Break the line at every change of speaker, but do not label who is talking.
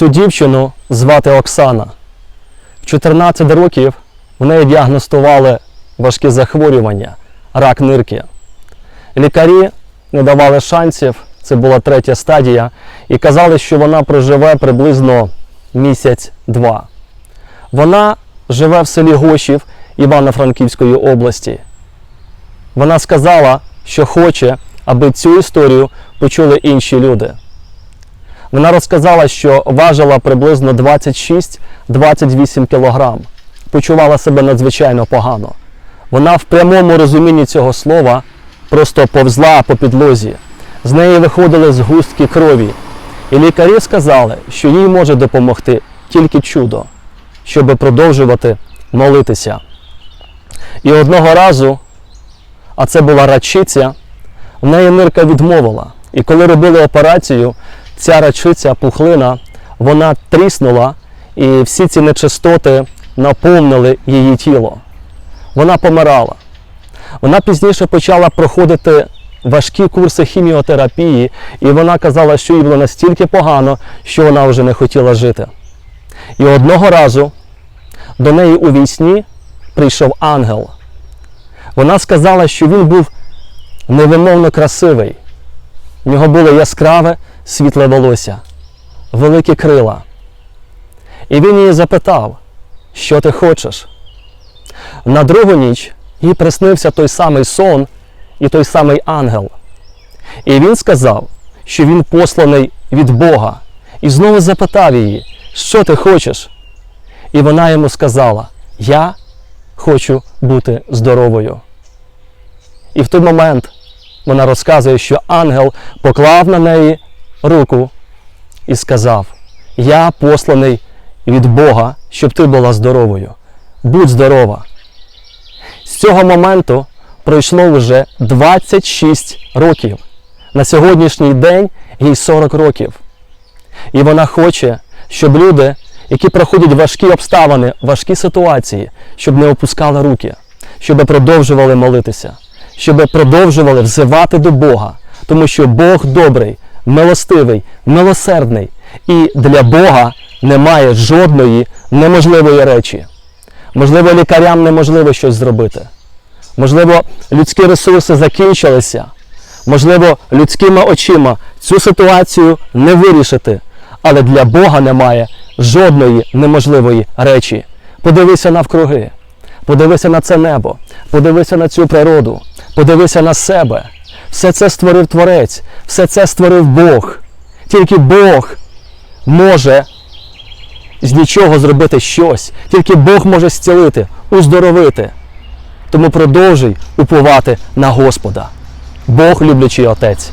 Цю дівчину звати Оксана. В 14 років в неї діагностували важкі захворювання, рак нирки. Лікарі не давали шансів, це була третя стадія, і казали, що вона проживе приблизно місяць-два. Вона живе в селі Гошів Івано-Франківської області. Вона сказала, що хоче, аби цю історію почули інші люди. Вона розказала, що важила приблизно 26-28 кілограм. Почувала себе надзвичайно погано. Вона в прямому розумінні цього слова просто повзла по підлозі. З неї виходили згустки крові. І лікарі сказали, що їй може допомогти тільки чудо, щоб продовжувати молитися. І одного разу, а це була рачиця, в неї нирка відмовила. І коли робили операцію, ця рачиця, пухлина, вона тріснула, і всі ці нечистоти наповнили її тіло. Вона помирала. Вона пізніше почала проходити важкі курси хіміотерапії, і вона казала, що їй було настільки погано, що вона вже не хотіла жити. І одного разу до неї у вісні прийшов ангел. Вона сказала, що він був невимовно красивий. В нього було яскраве світле волосся, великі крила. І він її запитав, що ти хочеш. На другу ніч їй приснився той самий сон і той самий ангел. І він сказав, що він посланий від Бога, і знову запитав її, що ти хочеш. І вона йому сказала: Я хочу бути здоровою. І в той момент вона розказує, що ангел поклав на неї руку і сказав: Я посланий від Бога, щоб ти була здоровою. Будь здорова. З цього моменту пройшло вже 26 років. На сьогоднішній день їй 40 років. І вона хоче, щоб люди, які проходять важкі обставини, важкі ситуації, щоб не опускали руки, щоб продовжували молитися, щоб продовжували взивати до Бога, тому що Бог добрий, милостивий, милосердний, і для Бога немає жодної неможливої речі. Можливо, лікарям неможливо щось зробити. Можливо, людські ресурси закінчилися. Можливо, людськими очима цю ситуацію не вирішити. Але для Бога немає жодної неможливої речі. Подивися навкруги, подивися на це небо, подивися на цю природу, подивися на себе. Все це створив Творець, все це створив Бог. Тільки Бог може з нічого зробити щось. Тільки Бог може зцілити, уздоровити. Тому продовжуй уповати на Господа. Бог люблячий Отець.